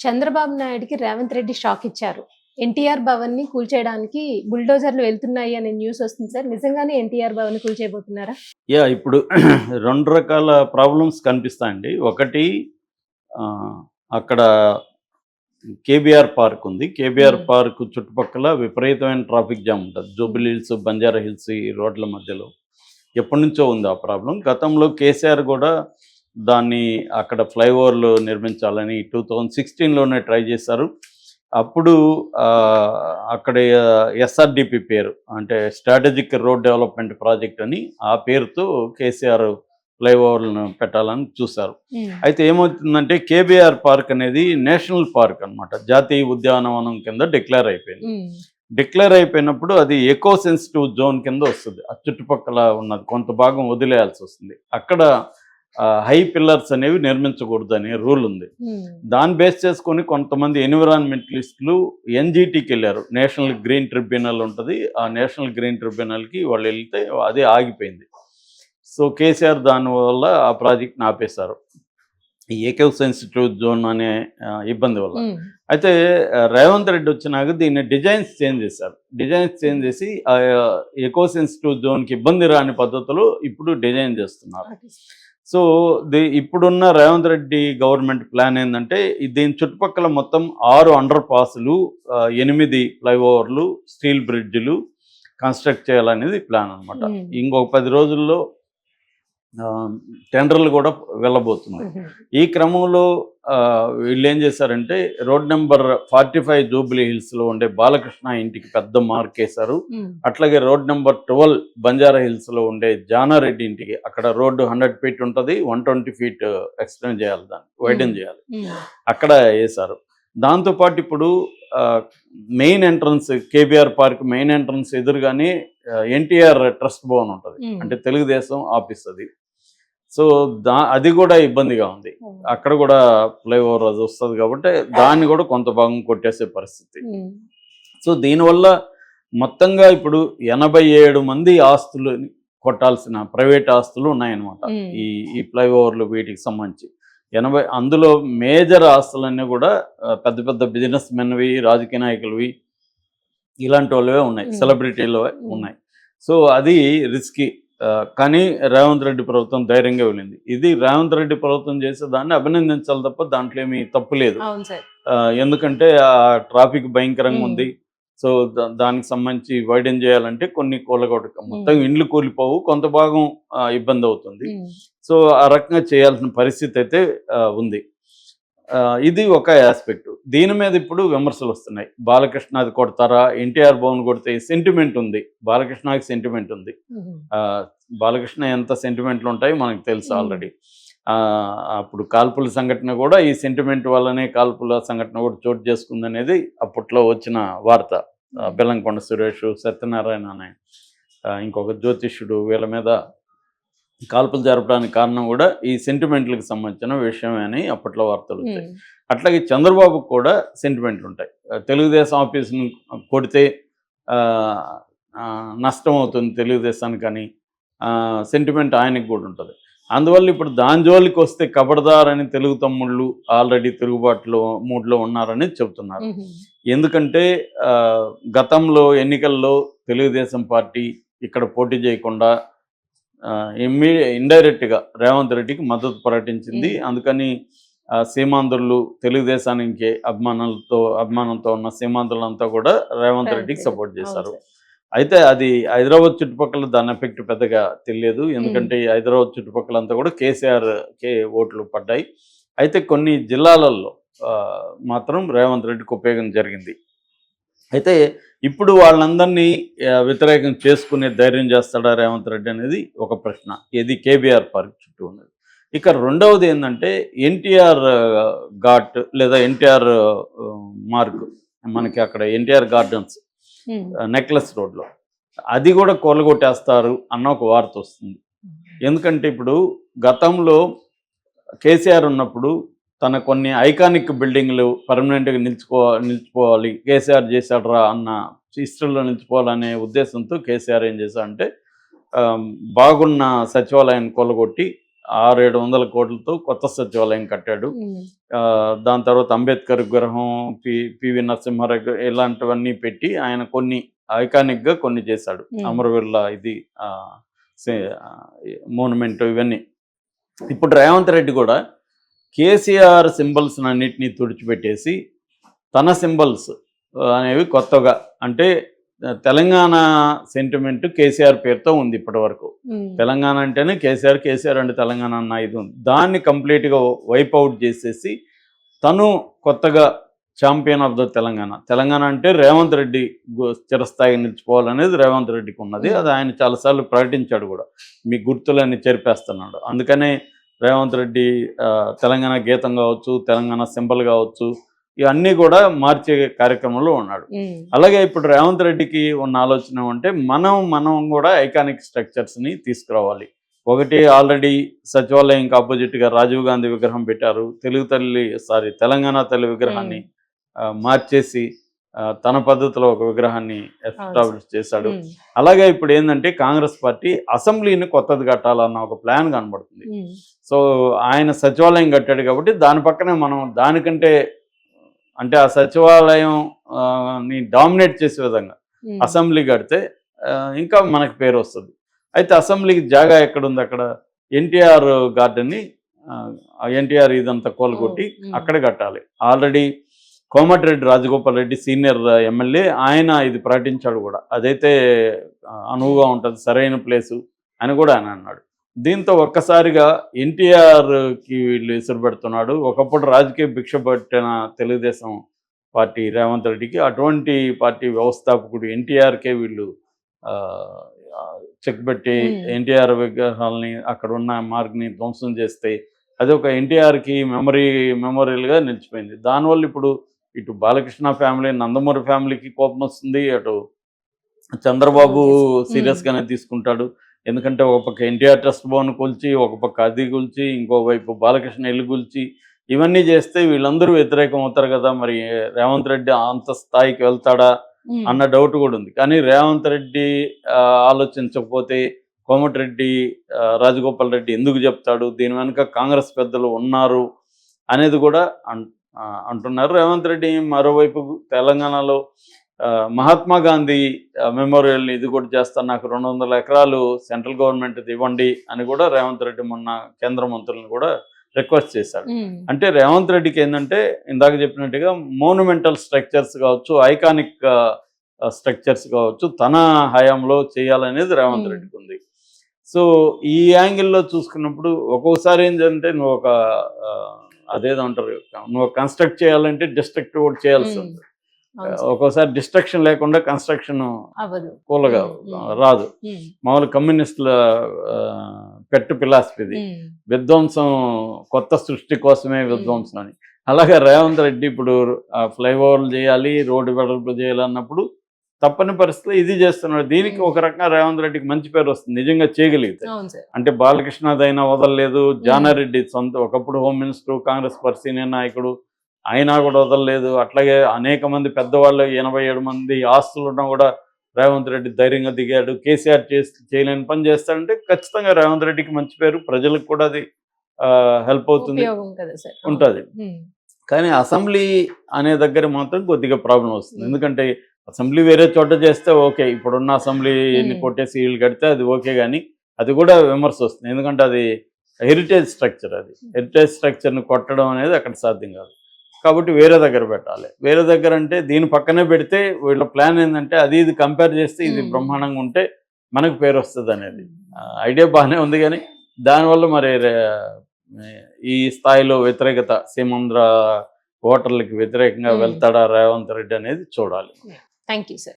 చంద్రబాబు నాయుడుకి రేవంత్ రెడ్డి షాక్ ఇచ్చారు. ఎన్టీఆర్ భవన్ని కూల్చేయడానికి బుల్డోజర్లు వెళ్తున్నాయి అనే న్యూస్ వస్తుంది సార్. నిజంగానే ఎన్టీఆర్ భవన్ కూల్చేయబోతున్నారా? యా ఇప్పుడు రెండు రకాల ప్రాబ్లమ్స్ కనిపిస్తాయండి. ఒకటి అక్కడ కేబీఆర్ పార్క్ ఉంది. కేబీఆర్. పార్క్ చుట్టుపక్కల విపరీతమైన ట్రాఫిక్ జామ్ ఉంటుంది. జూబిలీ హిల్స్ బంజారా హిల్స్ ఈ రోడ్ల మధ్యలో ఎప్పటి నుంచో ఉంది ఆ ప్రాబ్లం గతంలో కేసీఆర్ కూడా దాన్ని అక్కడ ఫ్లైఓవర్లు నిర్మించాలని టూ థౌజండ్ సిక్స్టీన్లోనే ట్రై చేశారు. అప్పుడు అక్కడ ఎస్ఆర్డిపి పేరు అంటే స్ట్రాటజిక్ రోడ్ డెవలప్మెంట్ ప్రాజెక్ట్ అని ఆ పేరుతో కేసీఆర్ ఫ్లైఓవర్లను పెట్టాలని చూశారు. అయితే ఏమవుతుందంటే కేబీఆర్ పార్క్ అనేది నేషనల్ పార్క్ అన్నమాట. జాతీయ ఉద్యానవనం కింద డిక్లేర్ అయిపోయింది. డిక్లేర్ అయిపోయినప్పుడు అది ఎకో సెన్సిటివ్ జోన్ కింద వస్తుంది. ఆ చుట్టుపక్కల ఉన్నది కొంత భాగం వదిలేయాల్సి వస్తుంది. అక్కడ హై పిల్లర్స్ అనేవి నిర్మించకూడదు అనే రూల్ ఉంది. దాన్ని బేస్ చేసుకొని కొంతమంది ఎన్విరాన్మెంటలిస్టులు ఎన్జిటికి వెళ్ళారు. నేషనల్ గ్రీన్ ట్రిబ్యునల్ ఉంటుంది. ఆ నేషనల్ గ్రీన్ ట్రిబ్యునల్కి వాళ్ళు వెళ్తే అదే ఆగిపోయింది. సో కేసీఆర్ దానివల్ల ఆ ప్రాజెక్ట్ని ఆపేశారు. ఈ ఏకో సెన్సిటివ్ జోన్ అనే ఇబ్బంది వల్ల. అయితే ఆ, రేవంత్ రెడ్డి వచ్చినాక దీన్ని డిజైన్స్ చేంజ్ చేశారు. డిజైన్స్ చేంజ్ చేసి ఎకో సెన్సిటివ్ జోన్కి ఇబ్బంది రాని పద్ధతిలో ఇప్పుడు డిజైన్ చేస్తున్నారు. సో ది ఇప్పుడున్న రేవంత్ రెడ్డి గవర్నమెంట్ ప్లాన్ ఏంటంటే దీని చుట్టుపక్కల మొత్తం ఆరు అండర్ పాస్లు ఎనిమిది ఫ్లైఓవర్లు స్టీల్ బ్రిడ్జ్లు కన్స్ట్రక్ట్ చేయాలనేది ప్లాన్ అనమాట. ఇంకొక పది రోజుల్లో టెండర్లు కూడా వెళ్ళబోతుంది ఈ క్రమంలో వీళ్ళు ఏం చేశారంటే road number forty five Jubilee హిల్స్లో ఉండే బాలకృష్ణ ఇంటికి పెద్ద మార్క్ వేశారు. అట్లాగే రోడ్ నెంబర్ ట్వెల్వ్ బంజారా హిల్స్లో ఉండే జానారెడ్డి ఇంటికి అక్కడ రోడ్డు హండ్రెడ్ ఫీట్ ఉంటుంది వన్ ట్వంటీ ఫీట్ ఎక్స్టెండ్ చేయాలి దాన్ని వైడెన్ చేయాలి. అక్కడ వేశారు. దాంతోపాటు ఇప్పుడు main entrance KBR park main entrance ఎదురుగానే ఎన్టీఆర్ ట్రస్ట్ భవన్ ఉంటుంది. అంటే తెలుగుదేశం ఆఫీస్ అది. సో దా అది కూడా ఇబ్బందిగా ఉంది. అక్కడ కూడా ఫ్లైఓవర్ అది వస్తుంది కాబట్టి దాన్ని కూడా కొంత భాగం కొట్టేసే పరిస్థితి. సో దీనివల్ల మొత్తంగా ఇప్పుడు ఎనభై ఏడు మంది ఆస్తులు కొట్టాల్సిన ప్రైవేట్ ఆస్తులు ఉన్నాయన్నమాట. ఈ ఈ ఫ్లైఓవర్లు వీటికి సంబంధించి. ఎనభై అందులో మేజర్ ఆస్తులన్నీ కూడా పెద్ద పెద్ద బిజినెస్ మెన్వి రాజకీయ నాయకులవి ఇలాంటి వాళ్ళవే ఉన్నాయి. సెలబ్రిటీలు. ఉన్నాయి. సో అది రిస్కీ. కానీ రేవంత్ రెడ్డి ప్రభుత్వం ధైర్యంగా వెళ్ళింది. ఇది రేవంత్ రెడ్డి ప్రభుత్వం చేసే దాన్ని అభినందించాలి తప్ప దాంట్లో ఏమీ తప్పు లేదు. ఎందుకంటే ఆ ట్రాఫిక్ భయంకరంగా. ఉంది. సో దానికి సంబంధించి వైడెన్ చేయాలంటే కొన్ని కూలగొట్ట మొత్తం ఇండ్లు కూలిపోవు కొంత భాగం ఇబ్బంది అవుతుంది. సో ఆ రకంగా చేయాల్సిన పరిస్థితి అయితే ఉంది. ఇది ఒక ఆస్పెక్ట్ దీని మీద ఇప్పుడు విమర్శలు వస్తున్నాయి. బాలకృష్ణ అది కొడతారా? ఎన్టీఆర్ భవన్ కొడితే సెంటిమెంట్ ఉంది. బాలకృష్ణకి సెంటిమెంట్ ఉంది. బాలకృష్ణ ఎంత సెంటిమెంట్లు ఉంటాయో మనకు తెలుసు. ఆల్రెడీ అప్పుడు కాల్పుల సంఘటన కూడా ఈ సెంటిమెంట్ వల్లనే కాల్పుల సంఘటన కూడా చోటు చేసుకుంది అనేది అప్పట్లో వచ్చిన వార్త. బెల్లంకొండ సురేష్ సత్యనారాయణ అనే ఇంకొక జ్యోతిష్యుడు వీళ్ళ మీద కాల్పులు జరపడానికి కారణం కూడా ఈ సెంటిమెంట్లకు సంబంధించిన విషయమే అని అప్పట్లో వార్తలు వచ్చాయి. అట్లాగే చంద్రబాబుకు కూడా సెంటిమెంట్లు ఉంటాయి. తెలుగుదేశం ఆఫీస్ను కొడితే నష్టం అవుతుంది తెలుగుదేశానికి అని సెంటిమెంట్ ఆయనకు కూడా ఉంటుంది. అందువల్ల ఇప్పుడు దాని జోలికి వస్తే కబడదార్ అని తెలుగు తమ్ముళ్ళు ఆల్రెడీ తిరుగుబాటులో మూడ్లో ఉన్నారని చెబుతున్నారు. ఎందుకంటే గతంలో ఎన్నికల్లో తెలుగుదేశం పార్టీ ఇక్కడ పోటీ చేయకుండా ఇమ్మీ ఇండైరెక్ట్గా రేవంత్ రెడ్డికి మద్దతు ప్రకటించింది. అందుకని సీమాంధ్రులు తెలుగుదేశానికి అభిమానులతో అభిమానంతో ఉన్న సీమాంధ్రులంతా కూడా రేవంత్ రెడ్డికి సపోర్ట్ చేశారు. అయితే అది హైదరాబాద్ చుట్టుపక్కల దాని ఎఫెక్ట్ పెద్దగా తెలియదు. ఎందుకంటే హైదరాబాద్ చుట్టుపక్కల అంతా కూడా కేసీఆర్ కే ఓట్లు పడ్డాయి. అయితే కొన్ని జిల్లాలలో మాత్రం రేవంత్ రెడ్డికి ఉపయోగం జరిగింది. అయితే ఇప్పుడు వాళ్ళందరినీ వ్యతిరేకం చేసుకునే ధైర్యం చేస్తాడా రేవంత్ రెడ్డి అనేది ఒక ప్రశ్న. ఇది కేబీఆర్ పార్క్ చుట్టూ ఉన్నది. ఇక రెండవది ఏంటంటే ఎన్టీఆర్ ఘాట్ లేదా ఎన్టీఆర్ మార్క్ మనకి అక్కడ ఎన్టీఆర్ గార్డెన్స్ నెక్లెస్ రోడ్లో. అది కూడా కూలగొట్టేస్తారు అన్న ఒక వార్త వస్తుంది. ఎందుకంటే ఇప్పుడు గతంలో కేసీఆర్ ఉన్నప్పుడు తన కొన్ని ఐకానిక్ బిల్డింగ్లు పర్మనెంట్గా నిలిచిపో నిలిచిపోవాలి కేసీఆర్ చేశాడరా అన్న హిస్టరీలో నిలిచిపోవాలనే ఉద్దేశంతో కేసీఆర్ ఏం చేశాడంటే బాగున్న సచివాలయాన్ని కొల్లగొట్టి ఆరు ఏడు వందల కోట్లతో కొత్త సచివాలయం కట్టాడు. ఆ, దాని తర్వాత అంబేద్కర్ విగ్రహం పి పివి నరసింహారావు ఇలాంటివన్నీ పెట్టి ఆయన కొన్ని ఐకానిక్గా కొన్ని చేశాడు. Hmm. అమరవీరుల ఇది మోనుమెంట్ ఇవన్నీ. ఇప్పుడు రేవంత్ రెడ్డి కూడా కేసీఆర్ సింబల్స్ అన్నిటినీ తుడిచిపెట్టేసి తన సింబల్స్ అనేవి కొత్తగా అంటే తెలంగాణ సెంటిమెంట్ కేసీఆర్ పేరుతో ఉంది ఇప్పటి వరకు తెలంగాణ అంటేనే కేసీఆర్ కేసీఆర్ అంటే తెలంగాణ అన్న ఇది ఉంది. దాన్ని కంప్లీట్గా వైప్ అవుట్ చేసేసి తను కొత్తగా champion of the Telangana. Telangana అంటే రేవంత్ రెడ్డి చిరస్థాయిగా నిలిచిపోవాలనేది రేవంత్ రెడ్డికి ఉన్నది. అది ఆయన చాలాసార్లు ప్రకటించాడు కూడా. మీ గుర్తులన్నీ చెరిపేస్తున్నాడు. అందుకనే రేవంత్ రెడ్డి తెలంగాణ గీతం కావచ్చు తెలంగాణ సింబల్ కావచ్చు ఇవన్నీ కూడా మార్చే కార్యక్రమంలో ఉన్నాడు. అలాగే ఇప్పుడు రేవంత్ రెడ్డికి ఉన్న ఆలోచన అంటే మనం మనం కూడా ఐకానిక్ స్ట్రక్చర్స్ని తీసుకురావాలి. ఒకటి ఆల్రెడీ సచివాలయంకి ఆపోజిట్గా రాజీవ్ గాంధీ విగ్రహం పెట్టారు. తెలుగు తల్లి సారీ తెలంగాణ తల్లి విగ్రహాన్ని మార్చేసి తన పద్ధతిలో ఒక విగ్రహాన్ని ఎస్టాబ్లిష్ చేశాడు. అలాగే ఇప్పుడు ఏంటంటే కాంగ్రెస్ పార్టీ అసెంబ్లీని కొత్తది కట్టాలన్న ఒక ప్లాన్ కనబడుతుంది. సో ఆయన సచివాలయం కట్టాడు కాబట్టి దాని పక్కనే మనం దానికంటే అంటే ఆ సచివాలయం ని డామినేట్ చేసే విధంగా అసెంబ్లీ కడితే ఇంకా మనకు పేరు వస్తుంది. అయితే అసెంబ్లీకి జాగా ఎక్కడుంది అక్కడ? ఎన్టీఆర్ గార్డెన్ని ఎన్టీఆర్ ఇదంతా కోలుకొట్టి. అక్కడ కట్టాలి. Already Komatireddy Rajagopal Reddy senior MLA ఆయన ఇది ప్రకటించాడు కూడా. అదైతే అనువుగా ఉంటుంది సరైన ప్లేసు అని కూడా ఆయన అన్నాడు. దీంతో ఒక్కసారిగా ఎన్టీఆర్కి వీళ్ళు ఇసురు పెడుతున్నాడు. ఒకప్పుడు రాజకీయ భిక్ష పట్టిన తెలుగుదేశం పార్టీ రేవంత్ రెడ్డికి అటువంటి పార్టీ వ్యవస్థాపకుడు ఎన్టీఆర్కే వీళ్ళు చెక్ పెట్టి. ఎన్టీఆర్ విగ్రహాలని అక్కడ ఉన్న మార్గ్ని ధ్వంసం చేస్తే అది ఒక ఎన్టీఆర్కి మెమరీ మెమోరియల్గా నిలిచిపోయింది. దానివల్ల ఇప్పుడు ఇటు బాలకృష్ణ ఫ్యామిలీ నందమూరి ఫ్యామిలీకి కోపం వస్తుంది అటు చంద్రబాబు. సీరియస్గానే తీసుకుంటాడు. ఎందుకంటే ఒక పక్క ఎన్టీఆర్ ట్రస్ట్ భవన్ కూల్చి ఒక పక్క అది కూల్చి ఇంకో వైపు బాలకృష్ణ ఇల్లు కూల్చి ఇవన్నీ చేస్తే వీళ్ళందరూ వ్యతిరేకం అవుతారు కదా. మరి రేవంత్ రెడ్డి అంత స్థాయికి వెళ్తాడా అన్న డౌట్ కూడా ఉంది. కానీ రేవంత్ రెడ్డి ఆలోచించకపోతే కోమటిరెడ్డి రాజగోపాల్ రెడ్డి ఎందుకు చెప్తాడు? దీని వెనుక కాంగ్రెస్ పెద్దలు ఉన్నారు అనేది కూడా అంటున్నారు రేవంత్ రెడ్డి. మరోవైపు తెలంగాణలో మహాత్మా గాంధీ మెమోరియల్ ఇది కూడా చేస్తాను నాకు రెండు వందల ఎకరాలు సెంట్రల్ గవర్నమెంట్ ఇవ్వండి అని కూడా రేవంత్ రెడ్డి మొన్న కేంద్ర మంత్రులను కూడా రిక్వెస్ట్ చేశాడు అంటే రేవంత్ రెడ్డికి ఏంటంటే ఇందాక చెప్పినట్టుగా మోనుమెంటల్ స్ట్రక్చర్స్ కావచ్చు ఐకానిక్ స్ట్రక్చర్స్ కావచ్చు తన హయాంలో చేయాలనేది రేవంత్. రెడ్డికి ఉంది. సో ఈ యాంగిల్లో చూసుకున్నప్పుడు ఒక్కొక్కసారి ఏంటంటే నువ్వు ఒక అదేదో అంటారు. నువ్వు కన్స్ట్రక్ట్ చేయాలంటే డిస్ట్రక్ట్ కూడా చేయాల్సి ఉంది. ఒక్కోసారి డిస్ట్రక్షన్ లేకుండా కన్స్ట్రక్షన్ కూలగా. రాదు. మామూలు కమ్యూనిస్టుల పెట్టు ఫిలాసఫీది విధ్వంసం కొత్త సృష్టి కోసమే విధ్వంసం అని. అలాగే రేవంత్ రెడ్డి ఇప్పుడు ఫ్లైఓవర్లు చేయాలి రోడ్డు వెడల్పు చేయాలి అన్నప్పుడు తప్పని పరిస్థితిలో ఇది చేస్తున్నాడు. దీనికి ఒక రకంగా రేవంత్ రెడ్డికి మంచి పేరు వస్తుంది. నిజంగా చేయగలిగితే. అంటే బాలకృష్ణదైనా వదలలేదు. జానారెడ్డి సొంత ఒకప్పుడు home minister Congress party senior నాయకుడు ఆయన కూడా వదలలేదు. అట్లాగే అనేక మంది పెద్దవాళ్ళు ఎనభై ఏడు మంది ఆస్తులు ఉన్నా కూడా రేవంత్ రెడ్డి ధైర్యంగా దిగాడు. కేసీఆర్ చేసి చేయలేని పని చేస్తాడంటే ఖచ్చితంగా రేవంత్ రెడ్డికి మంచి పేరు. ప్రజలకు కూడా అది హెల్ప్ అవుతుంది. ఉంటుంది. కానీ అసెంబ్లీ అనే దగ్గర మాత్రం కొద్దిగా ప్రాబ్లం వస్తుంది. ఎందుకంటే అసెంబ్లీ వేరే చోట చేస్తే ఓకే ఇప్పుడున్న అసెంబ్లీని. కొట్టేసి వీళ్ళు కడితే అది ఓకే కానీ అది కూడా విమర్శ వస్తుంది. ఎందుకంటే అది హెరిటేజ్ స్ట్రక్చర్ అది. హెరిటేజ్ స్ట్రక్చర్ని కొట్టడం అనేది అక్కడ సాధ్యం కాదు. కాబట్టి వేరే దగ్గర పెట్టాలి. వేరే దగ్గర అంటే దీని పక్కనే పెడితే వీళ్ళ ప్లాన్ ఏంటంటే అది ఇది కంపేర్ చేస్తే ఇది. బ్రహ్మాండంగా ఉంటే మనకు పేరు వస్తుంది అనేది. ఐడియా బాగానే ఉంది కానీ దానివల్ల మరి ఈ స్థాయిలో వ్యతిరేకత సీమాంధ్ర ఓటర్లకి వ్యతిరేకంగా. వెళ్తాడా రేవంత్ రెడ్డి అనేది చూడాలి. Thank you sir